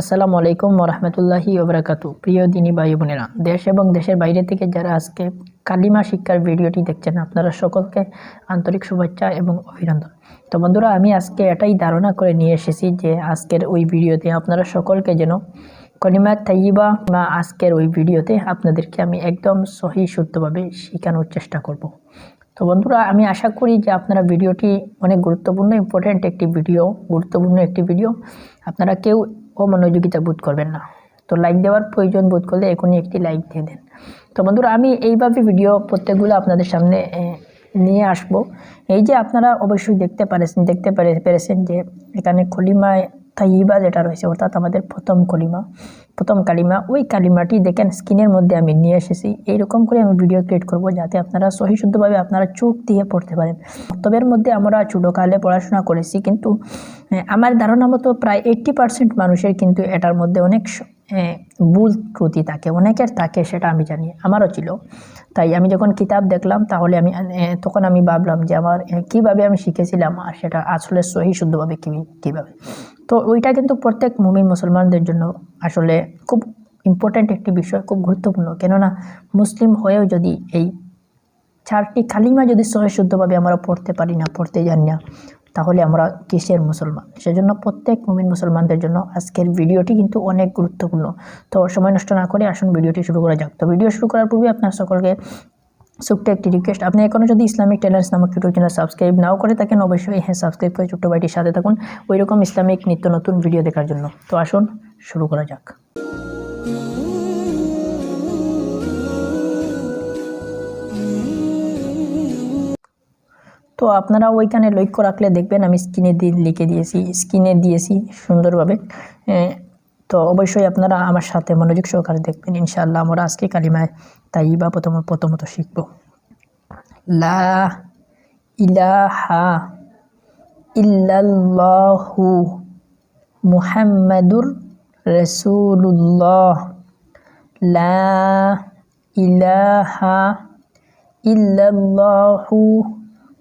আসসালামু আলাইকুম ওরহমতুল্লাহি ওবরাকাতু। প্রিয় দিনী ভাই বোনেরা, দেশ এবং দেশের বাইরে থেকে যারা আজকে কালিমা শিক্ষার ভিডিওটি দেখছেন, আপনারা সকলকে আন্তরিক শুভেচ্ছা এবং অভিনন্দন। তো বন্ধুরা, আমি আজকে এটাই ধারণা করে নিয়ে এসেছি যে আজকের ওই ভিডিওতে আপনারা সকলকে যেন কলিমা তাইবা বা আজকের ওই ভিডিওতে আপনাদেরকে আমি একদম সহি শুদ্ধভাবে শেখানোর চেষ্টা করব। তো বন্ধুরা, আমি আশা করি যে আপনারা ভিডিওটি অনেক গুরুত্বপূর্ণ ইম্পর্ট্যান্ট একটি ভিডিও, গুরুত্বপূর্ণ একটি ভিডিও। আপনারা কেউ অমনোযোগিতা বোধ করবেন না। তো লাইক দেওয়ার প্রয়োজন বোধ করলে এখনই একটি লাইক দিয়ে দেন। তো বন্ধুরা, আমি এইভাবে ভিডিও প্রত্যেকগুলো আপনাদের সামনে নিয়ে আসব। এই যে আপনারা অবশ্যই দেখতে পারেছেন, দেখতে পেরেছেন যে এখানে কলিমায় তাইবা যেটা রয়েছে, অর্থাৎ আমাদের প্রথম কলিমা, প্রথম কালিমা, ওই কালিমাটি দেখেন স্ক্রিনের মধ্যে আমি নিয়ে এসেছি। এইরকম করে আমি ভিডিও ক্রিয়েট করব যাতে আপনারা সহি শুদ্ধভাবে আপনারা চোখ দিয়ে পড়তে পারেন। তবের মধ্যে আমরা ছোটোকালে পড়াশোনা করেছি, কিন্তু আমার ধারণা মতো প্রায় এইট্টি পার্সেন্ট মানুষের কিন্তু এটার মধ্যে অনেক ভুল ত্রুটি থাকে, অনেকের থাকে সেটা আমি জানি, আমারও ছিল। তাই আমি যখন কিতাব দেখলাম, তাহলে আমি তখন আমি ভাবলাম যে আমার কীভাবে আমি শিখেছিলাম আর সেটা আসলে সহি শুদ্ধভাবে কী, কীভাবে। তো ওইটা কিন্তু প্রত্যেক মুমিন মুসলমানদের জন্য আসলে খুব ইম্পর্ট্যান্ট একটি বিষয়, খুব গুরুত্বপূর্ণ। কেননা মুসলিম হয়েও যদি এই চারটি কালিমা যদি সহি শুদ্ধভাবে আমরা পড়তে পারি না, পড়তে জানি না তাহলে আমরা কিসের মুসলমান? সেজন্য প্রত্যেক মুমিন মুসলমানদের জন্য আজকের ভিডিওটি কিন্তু অনেক গুরুত্বপূর্ণ। তো সময় নষ্ট না করে আসুন ভিডিওটি শুরু করা যাক। তো ভিডিও শুরু করার পূর্বে আপনার সকলকে ছোট্ট একটি রিকোয়েস্ট আপনি এখনও যদি ইসলামিক টেলার্স নামক ইউটিউব চ্যানেল সাবস্ক্রাইব নাও করে থাকেন, অবশ্যই হ্যাঁ সাবস্ক্রাইব করে ছোট্ট ভাইটির সাথে থাকুন। ওইরকম ইসলামিক নিত্য নতুন ভিডিও দেখার জন্য। তো আসুন, শুরু করা যাক। তো আপনারা ওইখানে লক্ষ্য রাখলে দেখবেন আমি স্ক্রিনে দিয়ে লিখে দিয়েছি, স্ক্রিনে দিয়েছি সুন্দরভাবে। তো অবশ্যই আপনারা আমার সাথে মনোযোগ সহকারে দেখবেন। ইনশাআল্লাহ আমরা আজকে কালিমায় তাই বা প্রথম প্রথমত শিখব। লা ইলাহা ইল্লাল্লাহু মুহাম্মাদুর রাসূলুল্লাহ। লা ইলাহা ইল্লাল্লাহু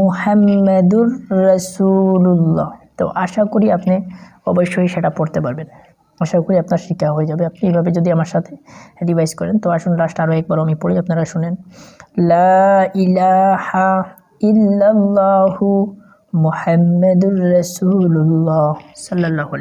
মুহাম্মাদুর রাসূলুল্লাহ। তো আশা করি আপনি অবশ্যই সেটা পড়তে পারবেন। আশা করি আপনার শিক্ষা হয়ে যাবে। আপনি এইভাবে যদি আমার সাথে রিভাইজ করেন, তো আসুন লাস্ট আরও একবার আমি পড়ি, আপনারা শুনেন। লা ইলাহা ইল্লাল্লাহু মুহাম্মাদুর রাসূলুল্লাহ সাল্লাল্লাহু